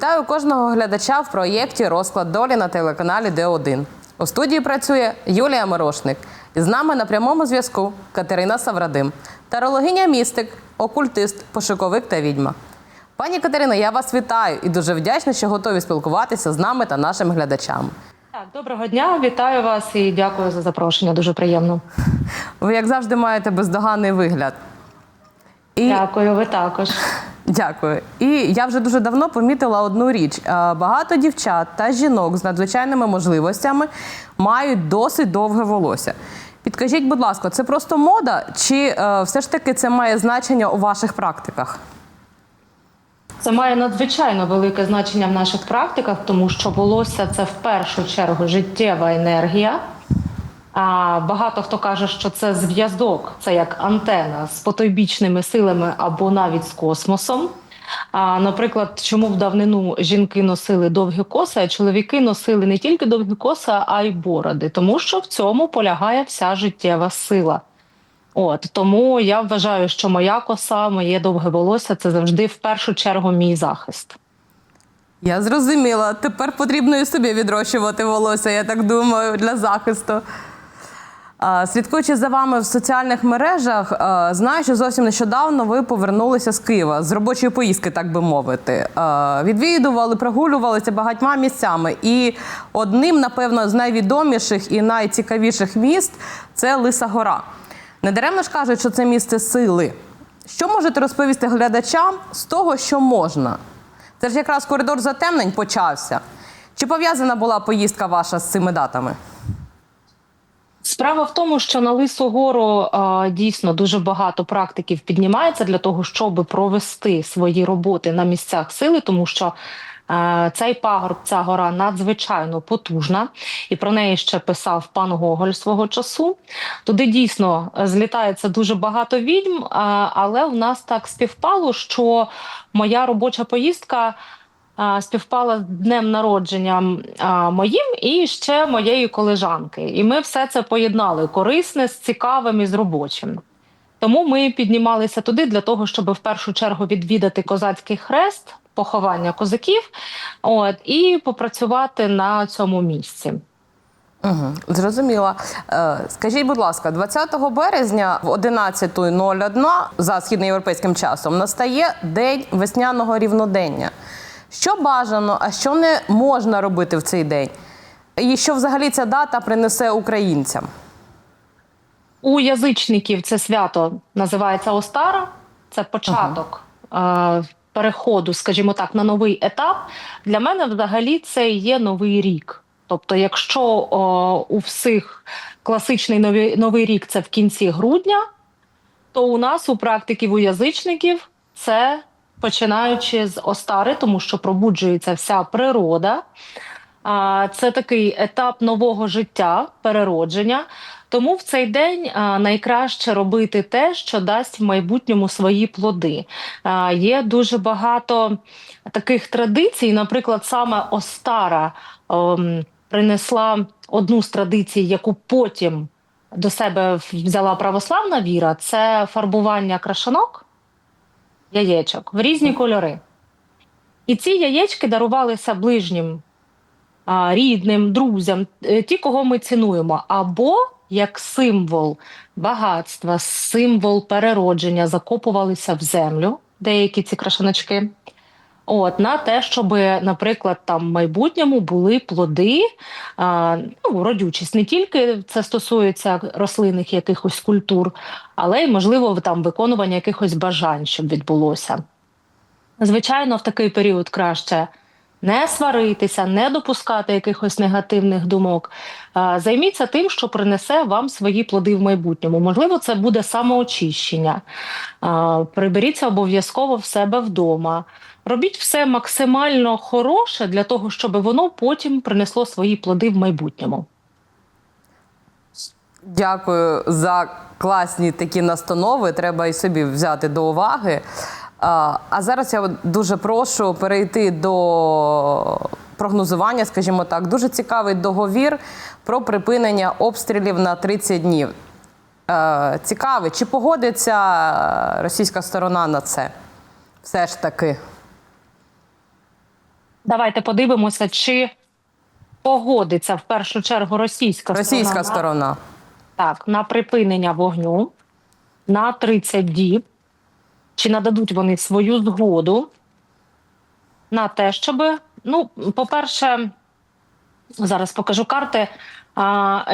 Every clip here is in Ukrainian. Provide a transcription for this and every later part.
Вітаю кожного глядача в проєкті Розклад долі на телеканалі Д1. У студії працює Юлія Мирошник. І з нами на прямому зв'язку Катерина Саврадим, тарологиня містик, окультист, пошуковик та відьма. Пані Катерина, я вас вітаю і дуже вдячна, що готові спілкуватися з нами та нашими глядачами. Так, доброго дня, вітаю вас і дякую за запрошення. Дуже приємно. Ви, як завжди, маєте бездоганний вигляд. І Дякую, ви також. Дякую. І я вже дуже давно помітила одну річ: Е, багато дівчат та жінок з надзвичайними можливостями мають досить довге волосся. Підкажіть, будь ласка, це просто мода, чи е, все ж таки це має значення у ваших практиках? Це має надзвичайно велике значення в наших практиках, тому що волосся це в першу чергу життєва енергія. А багато хто каже, що це зв'язок, це як антена з потойбічними силами або навіть з космосом. А, наприклад, чому в давнину жінки носили довгі коси, а чоловіки носили не тільки довгі коси, а й бороди, тому що в цьому полягає вся життєва сила. От тому я вважаю, що моя коса, моє довге волосся це завжди в першу чергу мій захист. Я зрозуміла. Тепер потрібно і собі відрощувати волосся, я так думаю, для захисту. Слідкуючи за вами в соціальних мережах, знаю, що зовсім нещодавно ви повернулися з Києва з робочої поїздки, так би мовити. Відвідували, прогулювалися багатьма місцями. І одним, напевно, з найвідоміших і найцікавіших міст це Лиса Гора. Недаремно ж кажуть, що це місце сили. Що можете розповісти глядачам з того, що можна? Це ж якраз коридор затемнень почався. Чи пов'язана була поїздка ваша з цими датами? Справа в тому, що на Лису гору а, дійсно дуже багато практиків піднімається для того, щоб провести свої роботи на місцях сили, тому що е, цей пагорб, ця гора надзвичайно потужна, і про неї ще писав пан Гоголь свого часу. Туди дійсно злітається дуже багато відьм, а, але в нас так співпало, що моя робоча поїздка. Співпала з днем народження моїм і ще моєї колежанки. І ми все це поєднали корисне з цікавим і з робочим. Тому ми піднімалися туди для того, щоб в першу чергу відвідати козацький хрест, поховання козаків, от і попрацювати на цьому місці. Угу, зрозуміла. Е, скажіть, будь ласка, 20 березня в 11.01 за східноєвропейським часом настає день весняного рівнодення. Що бажано, а що не можна робити в цей день? І що взагалі ця дата принесе українцям? У язичників це свято називається Остара, це початок е, переходу, скажімо так, на новий етап. Для мене взагалі це є новий рік. Тобто, якщо о, у всіх класичний новий, новий рік це в кінці грудня, то у нас у практиків у язичників це починаючи з Остари, тому що пробуджується вся природа. А, Це такий етап нового життя, переродження. Тому в цей день найкраще робити те, що дасть в майбутньому свої плоди. Є дуже багато таких традицій. Наприклад, саме Остара ем, принесла одну з традицій, яку потім до себе взяла православна віра. Це фарбування крашанок, яєчок в різні кольори. І ці яєчки дарувалися ближнім рідним, друзям, е, ті, кого ми цінуємо, або як символ багатства, символ переродження, закопувалися в землю деякі ці крашаночки. От на те, щоб, наприклад, там в майбутньому були плоди, а, ну, родючість. Не тільки це стосується рослинних якихось культур, але й можливо там виконування якихось бажань, щоб відбулося. Звичайно, в такий період краще не сваритися, не допускати якихось негативних думок. Займіться тим, що принесе вам свої плоди в майбутньому. Можливо, це буде самоочищення. Приберіться обов'язково в себе вдома. Робіть все максимально хороше для того, щоб воно потім принесло свої плоди в майбутньому. Дякую за класні такі настанови. Треба і собі взяти до уваги. А зараз я дуже прошу перейти до прогнозування, скажімо так. Дуже цікавий договір про припинення обстрілів на 30 днів. Е, Цікавий, чи погодиться російська сторона на це? Все ж таки. Давайте подивимося, чи погодиться в першу чергу російська, Російська сторона. сторона. Так, на припинення вогню на 30 діб. Чи нададуть вони свою згоду на те, щоб, ну, по-перше, зараз покажу карти.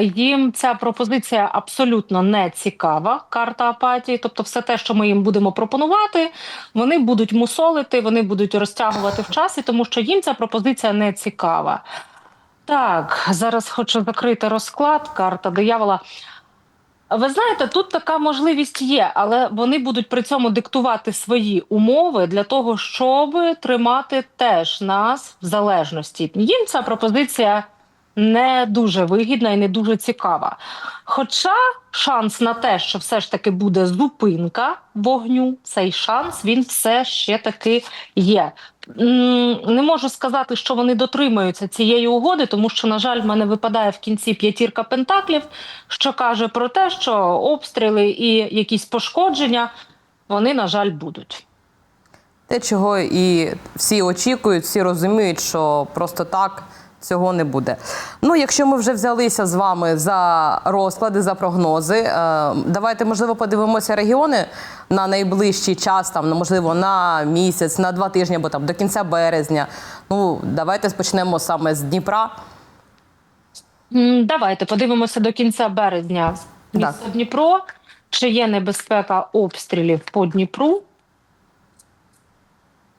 Їм ця пропозиція абсолютно не цікава. Карта апатії. Тобто, все те, що ми їм будемо пропонувати, вони будуть мусолити, вони будуть розтягувати в часі, тому що їм ця пропозиція не цікава. Так, зараз хочу закрити розклад. Карта диявола. Ви знаєте, тут така можливість є, але вони будуть при цьому диктувати свої умови для того, щоб тримати теж нас в залежності. Їм ця пропозиція не дуже вигідна і не дуже цікава. Хоча шанс на те, що все ж таки буде зупинка вогню, цей шанс він все ще таки є. Не можу сказати, що вони дотримуються цієї угоди, тому що, на жаль, в мене випадає в кінці п'ятірка пентаклів, що каже про те, що обстріли і якісь пошкодження вони, на жаль, будуть. Те, чого і всі очікують, всі розуміють, що просто так цього не буде. Ну, якщо ми вже взялися з вами за розклади, за прогнози, е, давайте, можливо, подивимося регіони на найближчий час, там, можливо, на місяць, на два тижні, або там до кінця березня. Ну, давайте почнемо саме з Дніпра. Давайте подивимося до кінця березня. Місто Так. Дніпро. Чи є небезпека обстрілів по Дніпру?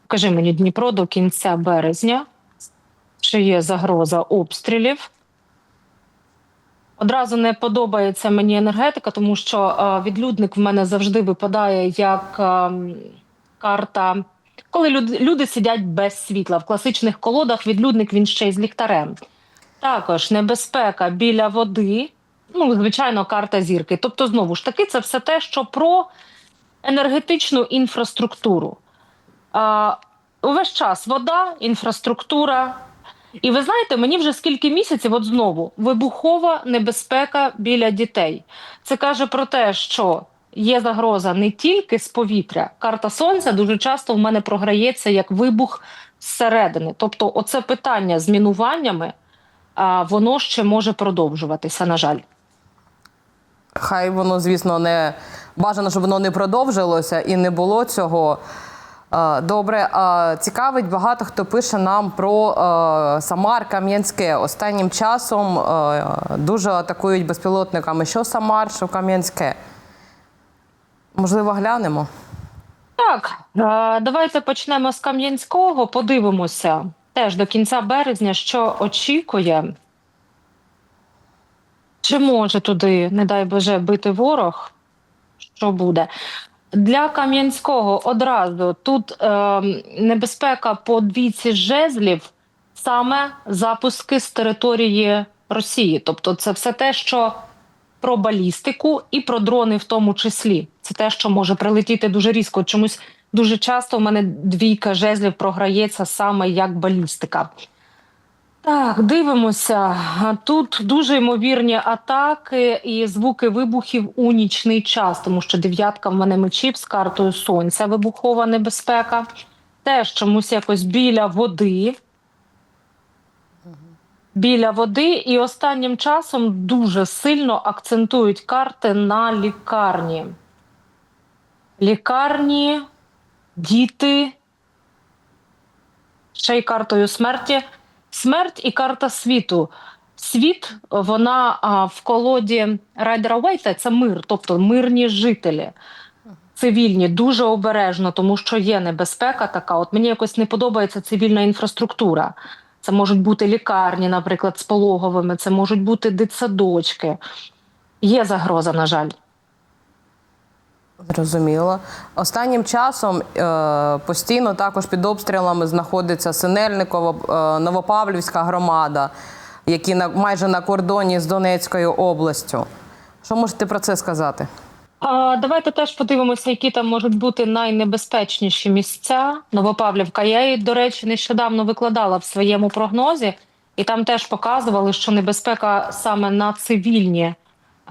Кажи мені Дніпро до кінця березня. Чи є загроза обстрілів? Одразу не подобається мені енергетика, тому що е, відлюдник в мене завжди випадає як ем, карта, коли люди, сидять без світла. В класичних колодах відлюдник він ще й з ліхтарем. Також небезпека біля води. Ну, звичайно, карта зірки. Тобто, знову ж таки, це все те, що про енергетичну інфраструктуру. А, увесь час вода, інфраструктура. І ви знаєте, мені вже скільки місяців, от знову, вибухова небезпека біля дітей. Це каже про те, що є загроза не тільки з повітря. Карта сонця дуже часто в мене програється як вибух зсередини. Тобто, оце питання з мінуваннями, а, воно ще може продовжуватися, на жаль. Хай воно, звісно, не бажано, щоб воно не продовжилося і не було цього. Е, Добре, Е, цікавить багато хто пише нам про е, Самар Кам'янське. Останнім часом дуже атакують безпілотниками. Що Самар, що Кам'янське? Можливо, глянемо. Так, давайте почнемо з Кам'янського. Подивимося теж до кінця березня, що очікує. Чи може туди, не дай Боже, бити ворог? Що буде? Для Кам'янського одразу тут е, небезпека по двійці жезлів, саме запуски з території Росії. Тобто, це все те, що про балістику і про дрони в тому числі. Це те, що може прилетіти дуже різко. Чомусь дуже часто в мене двійка жезлів програється саме як балістика. Так, дивимося. Тут дуже ймовірні атаки і звуки вибухів у нічний час, тому що дев'ятка в мене мечів з картою сонця, вибухова небезпека. Теж чомусь якось біля води. Біля води, і останнім часом дуже сильно акцентують карти на лікарні. Лікарні, діти, ще й картою смерті. Смерть і карта світу. Світ, вона а, в колоді Райдера Уейта це мир, тобто мирні жителі. Цивільні дуже обережно, тому що є небезпека така. От мені якось не подобається цивільна інфраструктура. Це можуть бути лікарні, наприклад, з пологовими, це можуть бути дитсадочки. Є загроза, на жаль. Зрозуміло. Останнім часом е, постійно також під обстрілами знаходиться Синельниково, е, Новопавлівська громада, які на, майже на кордоні з Донецькою областю. Що можете про це сказати? А, давайте теж подивимося, які там можуть бути найнебезпечніші місця. Новопавлівка. Я її, до речі, нещодавно викладала в своєму прогнозі, і там теж показували, що небезпека саме на цивільні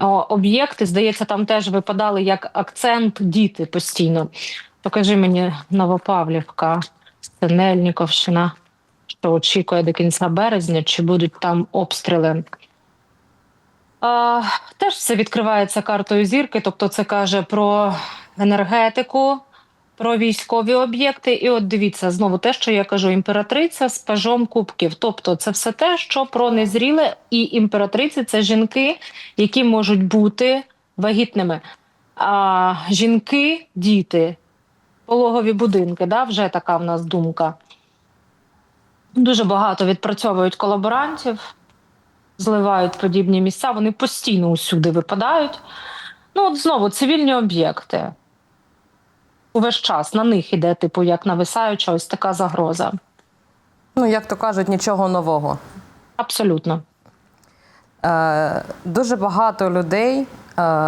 об'єкти. Здається, там теж випадали як акцент діти постійно. Покажи мені Новопавлівка, Синельніковщина. що очікує до кінця березня, чи будуть там обстріли. А, теж все відкривається картою зірки, тобто це каже про енергетику, про військові об'єкти. І от дивіться, знову те, що я кажу, імператриця з пажом кубків. Тобто, це все те, що про незріле, і імператриці це жінки, які можуть бути вагітними. А жінки, діти, пологові будинки, да, вже така в нас думка. Дуже багато відпрацьовують колаборантів, зливають подібні місця, вони постійно усюди випадають. Ну, от знову цивільні об'єкти. Увесь час на них іде, типу, як нависаюча ось така загроза. Ну, як то кажуть, нічого нового. Абсолютно. Е, дуже багато людей е,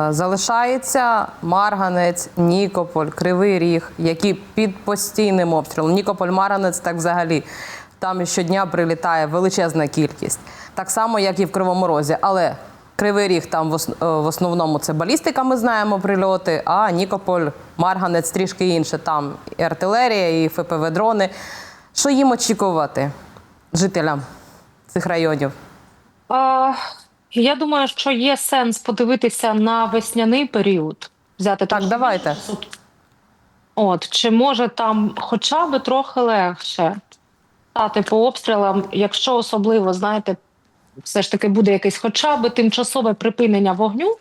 залишається Марганець, Нікополь, Кривий Ріг, які під постійним обстрілом. Нікополь, Марганець, так взагалі. Там щодня прилітає величезна кількість. Так само, як і в Кривому Розі. Але Кривий Ріг там в е, основному це балістика, ми знаємо прильоти, а Нікополь, Марганець трішки інше. Там і артилерія, і ФПВ-дрони. Що їм очікувати жителям цих районів? А, я думаю, що є сенс подивитися на весняний період. Взяти Так, трошки давайте. От, чи може там хоча б трохи легше стати по обстрілам, якщо особливо, знаєте, все ж таки буде якесь хоча б тимчасове припинення вогню,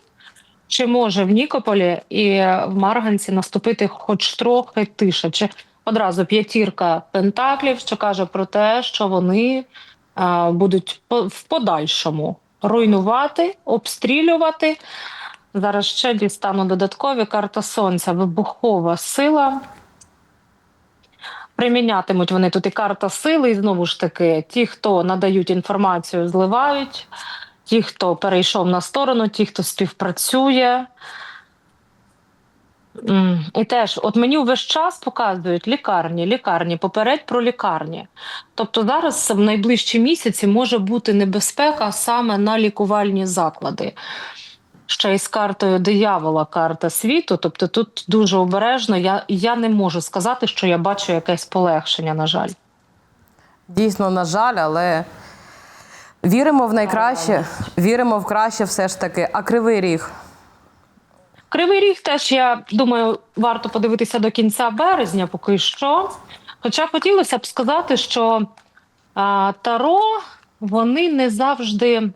чи може в Нікополі і в Марганці наступити хоч трохи тише? Чи одразу п'ятірка пентаклів, що каже про те, що вони а, будуть в подальшому руйнувати, обстрілювати. Зараз ще дістану додаткові карта сонця, вибухова сила. Примінятимуть вони тут і карта сили, і знову ж таки, ті, хто надають інформацію, зливають, ті, хто перейшов на сторону, ті, хто співпрацює. І теж, от мені весь час показують лікарні, лікарні, попередь про лікарні. Тобто зараз в найближчі місяці може бути небезпека саме на лікувальні заклади. Ще й з картою диявола, карта світу. Тобто тут дуже обережно. Я, я не можу сказати, що я бачу якесь полегшення, на жаль. Дійсно, на жаль, але віримо в найкраще, віримо в краще все ж таки. А кривий ріг. Кривий ріг теж, я думаю, варто подивитися до кінця березня поки що. Хоча хотілося б сказати, що а, Таро вони не завжди,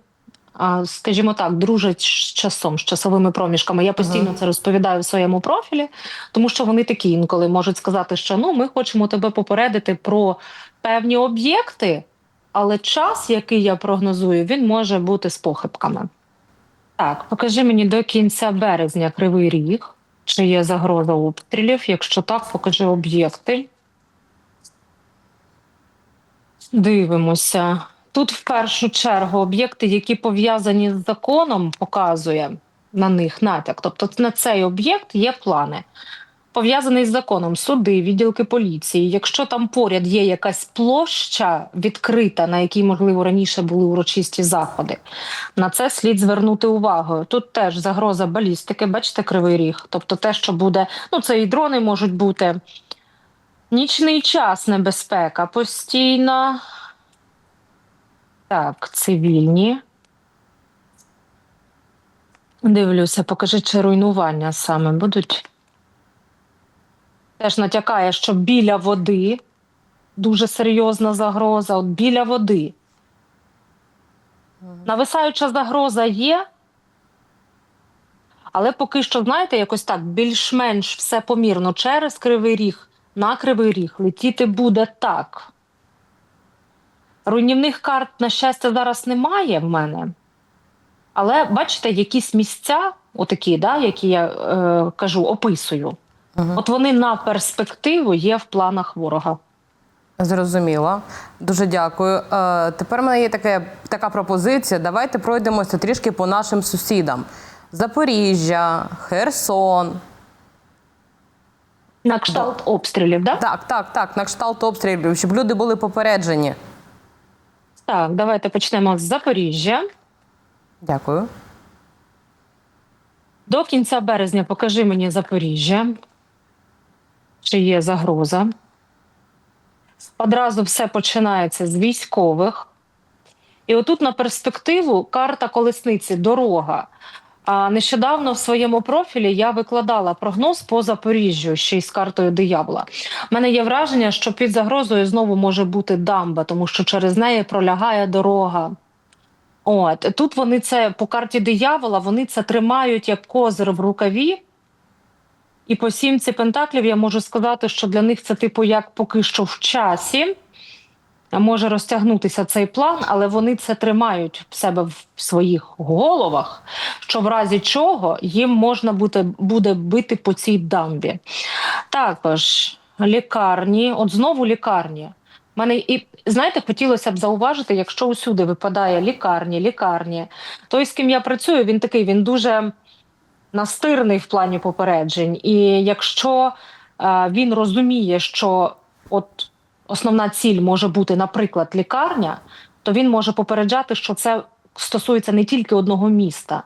а, скажімо так, дружать з часом, з часовими проміжками. Я постійно це розповідаю в своєму профілі, тому що вони такі інколи можуть сказати, що ну, ми хочемо тебе попередити про певні об'єкти, але час, який я прогнозую, він може бути з похибками. Так, покажи мені до кінця березня кривий ріг. Чи є загроза обстрілів? Якщо так, покажи об'єкти. Дивимося. Тут в першу чергу об'єкти, які пов'язані з законом, показує на них натяк. Тобто на цей об'єкт є плани. Пов'язаний з законом суди, відділки поліції. Якщо там поряд є якась площа відкрита, на якій, можливо, раніше були урочисті заходи, на це слід звернути увагу. Тут теж загроза балістики, бачите, кривий ріг. Тобто те, що буде, ну це і дрони можуть бути. Нічний час небезпека постійно. Так, цивільні. Дивлюся, покажи, чи руйнування саме будуть. Теж натякає, що біля води дуже серйозна загроза. От біля води. Нависаюча загроза є, але поки що, знаєте, якось так більш-менш все помірно через кривий ріг, на кривий ріг летіти буде так. Руйнівних карт, на щастя, зараз немає в мене. Але бачите, якісь місця, отакі, да, які я е, кажу, описую. От вони на перспективу є в планах ворога. Зрозуміло. Дуже дякую. Е, тепер в мене є таке, така пропозиція. Давайте пройдемося трішки по нашим сусідам: Запоріжжя, Херсон. На кшталт обстрілів, да? Так, так, так, на кшталт обстрілів, щоб люди були попереджені. Так, давайте почнемо з Запоріжжя. Дякую. До кінця березня покажи мені Запоріжжя. Чи є загроза? одразу все починається з військових. І отут на перспективу карта колесниці, дорога. А нещодавно в своєму профілі я викладала прогноз по Запоріжжю ще й з картою диявола. У мене є враження, що під загрозою знову може бути дамба, тому що через неї пролягає дорога. От тут вони це по карті диявола, вони це тримають як козир в рукаві. І по сімці пентаклів я можу сказати, що для них це типу як поки що в часі. Може розтягнутися цей план, але вони це тримають в себе в своїх головах, що в разі чого їм можна буде, буде бити по цій дамбі. Також лікарні, от знову лікарні. Мене і знаєте, хотілося б зауважити, якщо усюди випадає лікарні, лікарні. Той, з ким я працюю, він такий, він дуже настирний в плані попереджень. І якщо е, він розуміє, що от основна ціль може бути, наприклад, лікарня, то він може попереджати, що це стосується не тільки одного міста.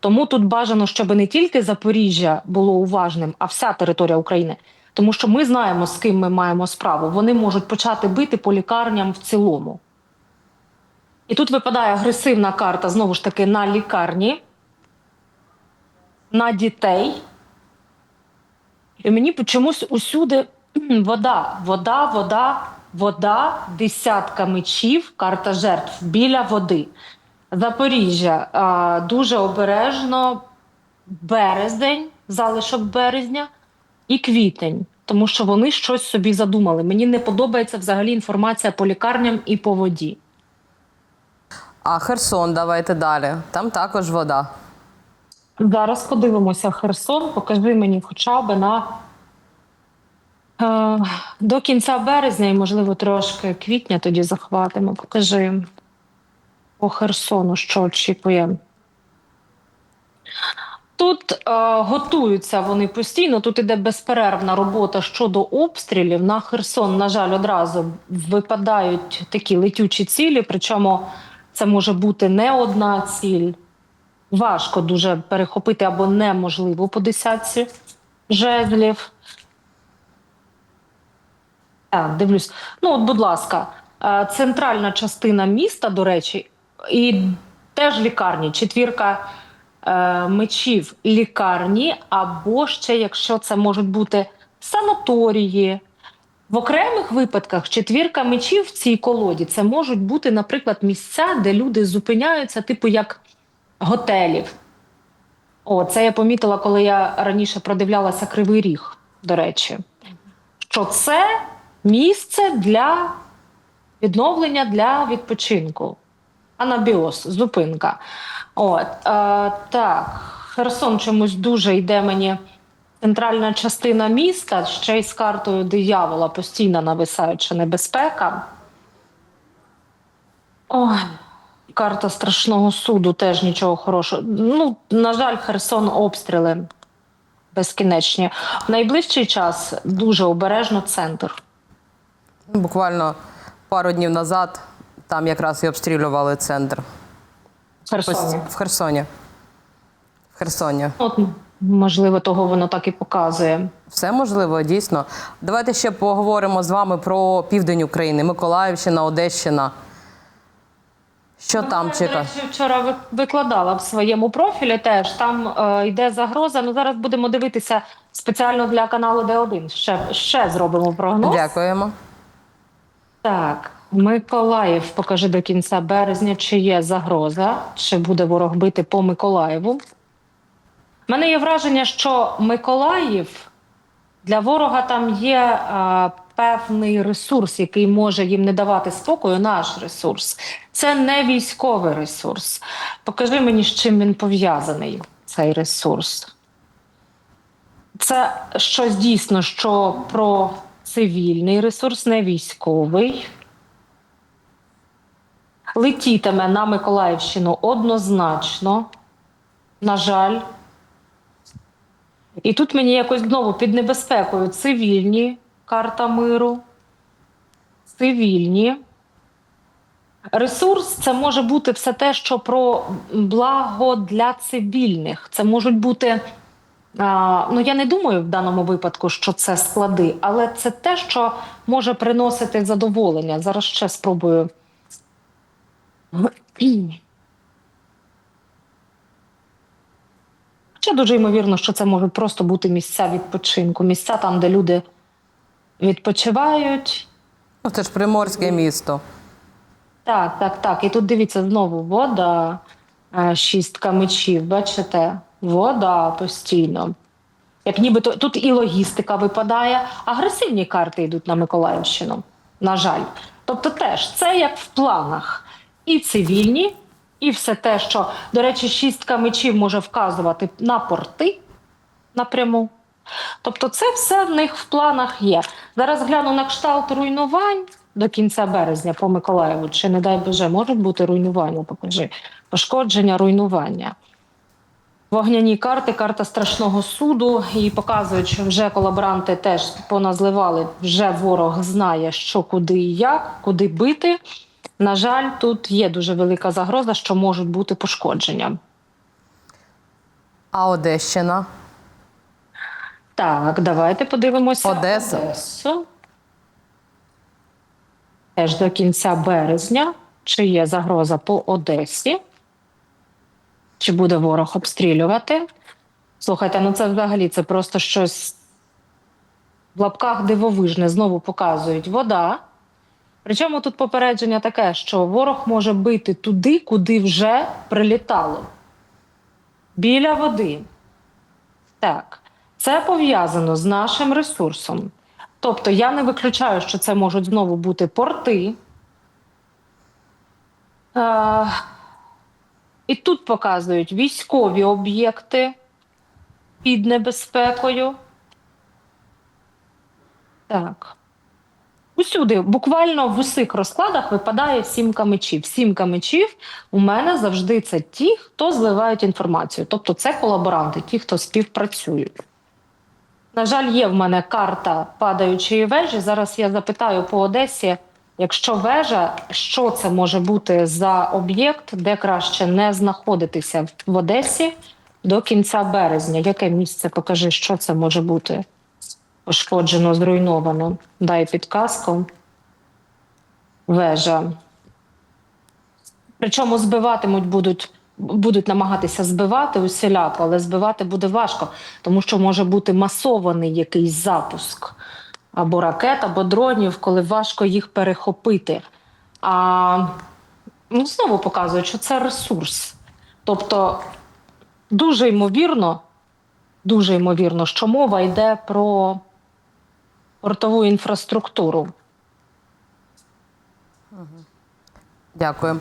Тому тут бажано, щоб не тільки Запоріжжя було уважним, а вся територія України. Тому що ми знаємо, з ким ми маємо справу. Вони можуть почати бити по лікарням в цілому. І тут випадає агресивна карта знову ж таки на лікарні, на дітей. І мені чомусь усюди вода, вода, вода, вода, десятка мечів, карта жертв біля води. Запоріжжя дуже обережно, березень, залишок березня і квітень, тому що вони щось собі задумали. Мені не подобається взагалі інформація по лікарням і по воді. А Херсон, давайте далі. Там також вода. Зараз подивимося Херсон. Покажи мені хоча б на е, до кінця березня і, можливо, трошки квітня тоді захватимо. Покажи по Херсону, що очікує. Тут е, готуються вони постійно. Тут іде безперервна робота щодо обстрілів. На Херсон, на жаль, одразу випадають такі летючі цілі. Причому це може бути не одна ціль. Важко дуже перехопити або неможливо по десятці жезлів. Так, дивлюсь. Ну, от, будь ласка, е, центральна частина міста, до речі, і теж лікарні, четвірка е, мечів лікарні, або ще, якщо це можуть бути санаторії. В окремих випадках четвірка мечів в цій колоді це можуть бути, наприклад, місця, де люди зупиняються, типу як готелів. О, це я помітила, коли я раніше продивлялася Кривий Ріг, до речі, що це місце для відновлення для відпочинку. Анабіоз, зупинка. От, е, так, Херсон чомусь дуже йде мені центральна частина міста, ще й з картою диявола постійно нависаюча небезпека. Ой, карта страшного суду теж нічого хорошого. Ну, на жаль, Херсон обстріли безкінечні. В найближчий час дуже обережно центр. Ну, Буквально пару днів назад там якраз і обстрілювали центр. В Херсоні. В Херсоні. В Херсоні. От, можливо, того воно так і показує. Все можливо, дійсно. Давайте ще поговоримо з вами про південь України, Миколаївщина, Одещина. Що там Я, до чекає? речі, вчора викладала в своєму профілі теж. Там е, йде загроза. Ну зараз будемо дивитися спеціально для каналу Д1. Ще, ще зробимо прогноз. Дякуємо. Так, Миколаїв, покажи до кінця березня, чи є загроза, чи буде ворог бити по Миколаєву. У мене є враження, що Миколаїв для ворога там є е, певний ресурс, який може їм не давати спокою. Наш ресурс. Це не військовий ресурс. Покажи мені, з чим він пов'язаний, цей ресурс. Це щось дійсно, що про цивільний ресурс, не військовий. Летітиме на Миколаївщину однозначно, на жаль. І тут мені якось знову під небезпекою цивільні карта миру. Цивільні. Ресурс це може бути все те, що про благо для цивільних. Це можуть бути ну я не думаю в даному випадку, що це склади, але це те, що може приносити задоволення. Зараз ще спробую. Ще дуже ймовірно, що це можуть просто бути місця відпочинку, місця там, де люди відпочивають. Ну, це ж приморське місто. Так, так, так. І тут дивіться знову вода, е, шістка мечів. Бачите, вода постійно. Як нібито тут і логістика випадає, агресивні карти йдуть на Миколаївщину. На жаль. Тобто, теж це як в планах. І цивільні, і все те, що, до речі, шістка мечів може вказувати на порти напряму. Тобто, це все в них в планах є. Зараз гляну на кшталт руйнувань до кінця березня по Миколаєву. Чи не дай Боже, можуть бути руйнування? Покажи. Пошкодження, руйнування. Вогняні карти, карта страшного суду, і показують, що вже колаборанти теж поназливали. Вже ворог знає, що куди і як, куди бити. На жаль, тут є дуже велика загроза, що можуть бути пошкодження. А Одещина? Так, давайте подивимося. Одеса. Одесу. Теж до кінця березня. Чи є загроза по Одесі? Чи буде ворог обстрілювати? Слухайте, ну це взагалі це просто щось в лапках дивовижне. Знову показують вода. Причому тут попередження таке, що ворог може бити туди, куди вже прилітало. Біля води. Так, це пов'язано з нашим ресурсом. Тобто я не виключаю, що це можуть знову бути порти. Е, і тут показують військові об'єкти під небезпекою. Так. Усюди, буквально в усіх розкладах випадає сімка мечів. Сімка мечів у мене завжди це ті, хто зливають інформацію. Тобто це колаборанти, ті, хто співпрацюють. На жаль, є в мене карта падаючої вежі. Зараз я запитаю по Одесі, якщо вежа, що це може бути за об'єкт, де краще не знаходитися в Одесі до кінця березня. Яке місце покажи, що це може бути пошкоджено, зруйновано? Дай підказку. Вежа. Причому збиватимуть будуть, будуть намагатися збивати усіляко, але збивати буде важко, тому що може бути масований якийсь запуск або ракет, або дронів, коли важко їх перехопити. А ну, знову показують, що це ресурс. Тобто, дуже ймовірно, дуже ймовірно, що мова йде про портову інфраструктуру. Дякую.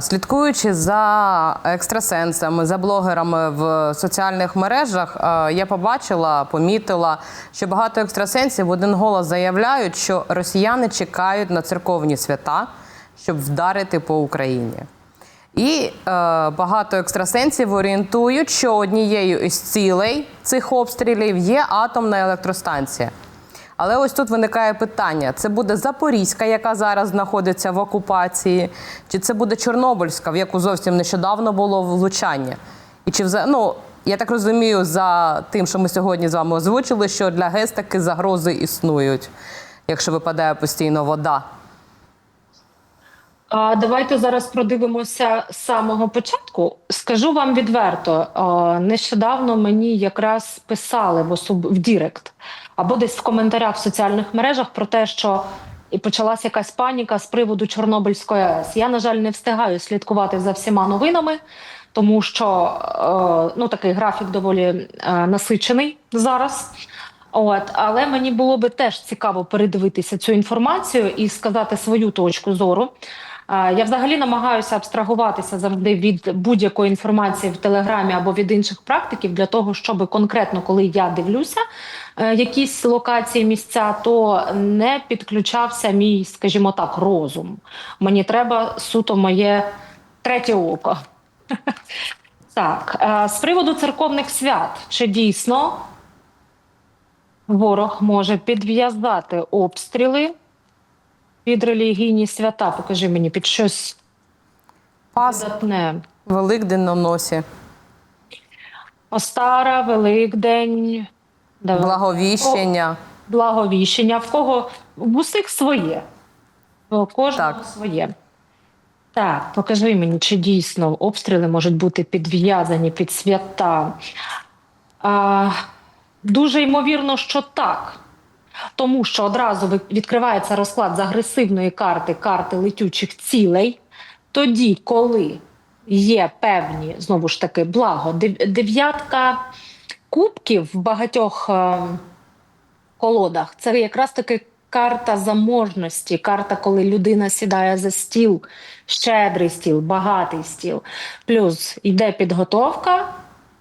Слідкуючи за екстрасенсами, за блогерами в соціальних мережах, я побачила, помітила, що багато екстрасенсів в один голос заявляють, що росіяни чекають на церковні свята, щоб вдарити по Україні. І е, багато екстрасенсів орієнтують, що однією із цілей цих обстрілів є атомна електростанція. Але ось тут виникає питання: це буде Запорізька, яка зараз знаходиться в окупації, чи це буде Чорнобильська, в яку зовсім нещодавно було влучання? І чи вза... ну, я так розумію, за тим, що ми сьогодні з вами озвучили, що для ГЕС таки загрози існують, якщо випадає постійно вода. Давайте зараз продивимося з самого початку. Скажу вам відверто, нещодавно мені якраз писали в особ... в Дірект або десь в коментарях в соціальних мережах про те, що і почалась якась паніка з приводу Чорнобильської АЕС. Я, на жаль, не встигаю слідкувати за всіма новинами, тому що е, ну такий графік доволі е, насичений зараз. От, але мені було би теж цікаво передивитися цю інформацію і сказати свою точку зору. Я взагалі намагаюся абстрагуватися завжди від будь-якої інформації в телеграмі або від інших практиків для того, щоб конкретно, коли я дивлюся е, якісь локації, місця, то не підключався мій, скажімо так, розум. Мені треба суто моє третє око. Так, е, з приводу церковних свят, чи дійсно ворог може підв'язати обстріли під релігійні свята? Покажи мені під щось Пас. Великдень на носі. Остара, Великдень, да, Благовіщення. благовіщення. В кого в усіх своє. У кожного Так. своє. Так, покажи мені, чи дійсно обстріли можуть бути підв'язані під свята. А, дуже ймовірно, що так. Тому що одразу відкривається розклад з агресивної карти, карти летючих цілей. Тоді, коли є певні, знову ж таки, благо, дев'ятка кубків в багатьох е, колодах це якраз таки карта заможності, карта, коли людина сідає за стіл, щедрий стіл, багатий стіл. Плюс йде підготовка.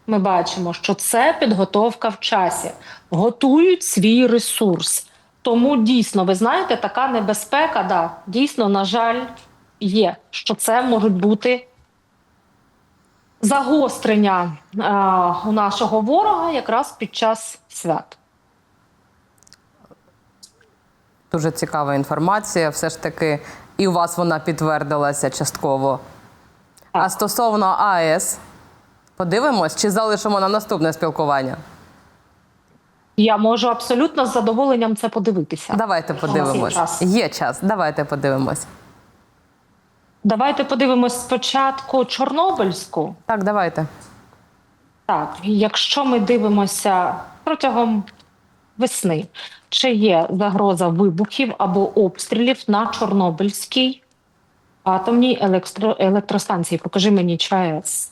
Ми бачимо, що це підготовка в часі. Готують свій ресурс. Тому дійсно, ви знаєте, така небезпека, да, дійсно, на жаль, є, що це можуть бути загострення а, у нашого ворога якраз під час свят. Дуже цікава інформація. Все ж таки, і у вас вона підтвердилася частково. А стосовно АЕС, подивимось, чи залишимо на наступне спілкування? Я можу абсолютно з задоволенням це подивитися. Давайте є подивимось. час. Є час, давайте подивимось. Давайте подивимось спочатку Чорнобильську. Так, давайте. Так, якщо ми дивимося протягом весни, чи є загроза вибухів або обстрілів на Чорнобильській атомній електро- електростанції? Покажи мені ЧАЕС.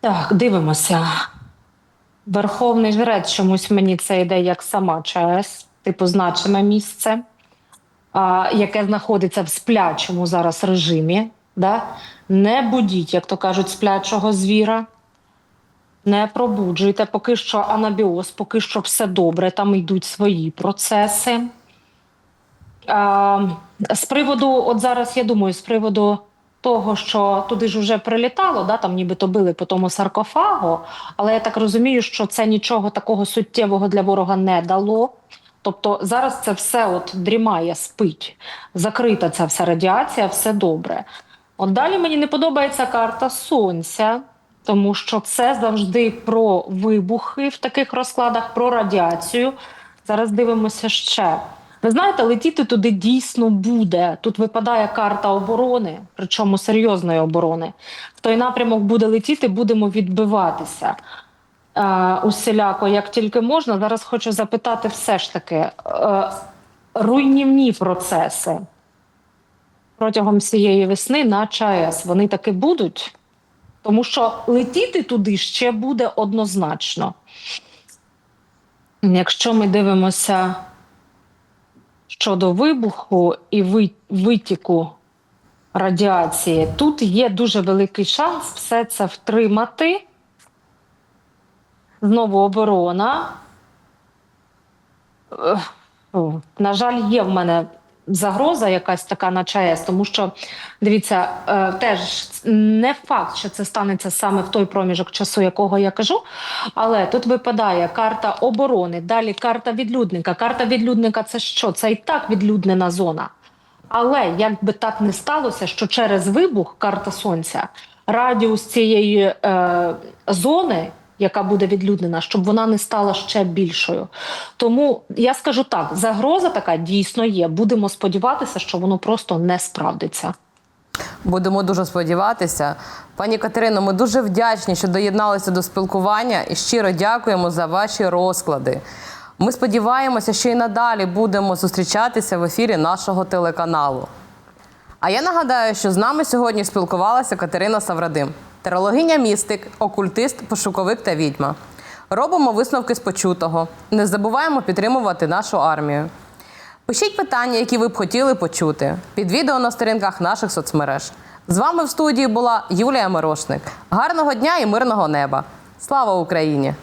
Так, дивимося. Верховний жрець чомусь мені це йде як сама ЧАЕС, типу значиме місце а, яке знаходиться в сплячому зараз режимі. Да? Не будіть, як то кажуть, сплячого звіра. Не пробуджуйте, поки що анабіоз, поки що все добре, там йдуть свої процеси. А, з приводу, от зараз я думаю, з приводу того, що туди ж вже прилітало, да, там нібито били по тому саркофагу, але я так розумію, що це нічого такого суттєвого для ворога не дало. Тобто зараз це все от дрімає, спить, закрита ця вся радіація, все добре. От далі мені не подобається карта сонця, тому що це завжди про вибухи в таких розкладах, про радіацію. Зараз дивимося ще. Ви знаєте, летіти туди дійсно буде. Тут випадає карта оборони, причому серйозної оборони. В той напрямок буде летіти, будемо відбиватися е, усіляко, як тільки можна. Зараз хочу запитати все ж таки е, руйнівні процеси протягом всієї весни на ЧАЕС. Вони таки будуть, тому що летіти туди ще буде однозначно. Якщо ми дивимося щодо вибуху і витіку радіації, тут є дуже великий шанс все це втримати. Знову оборона. На жаль, є в мене загроза якась така на ЧАЕС, тому що дивіться, е, теж не факт, що це станеться саме в той проміжок часу, якого я кажу. Але тут випадає карта оборони, далі карта відлюдника. Карта відлюдника це що? Це і так відлюднена зона. Але як би так не сталося, що через вибух карта сонця радіус цієї е, зони, яка буде відлюднена, щоб вона не стала ще більшою. Тому я скажу так: загроза така дійсно є. Будемо сподіватися, що воно просто не справдиться. Будемо дуже сподіватися. Пані Катерино, ми дуже вдячні, що доєдналися до спілкування і щиро дякуємо за ваші розклади. Ми сподіваємося, що і надалі будемо зустрічатися в ефірі нашого телеканалу. А я нагадаю, що з нами сьогодні спілкувалася Катерина Саврадим, терологиня містик, окультист, пошуковик та відьма. Робимо висновки з почутого. Не забуваємо підтримувати нашу армію. Пишіть питання, які ви б хотіли почути під відео на сторінках наших соцмереж. З вами в студії була Юлія Мирошник. Гарного дня і мирного неба! Слава Україні!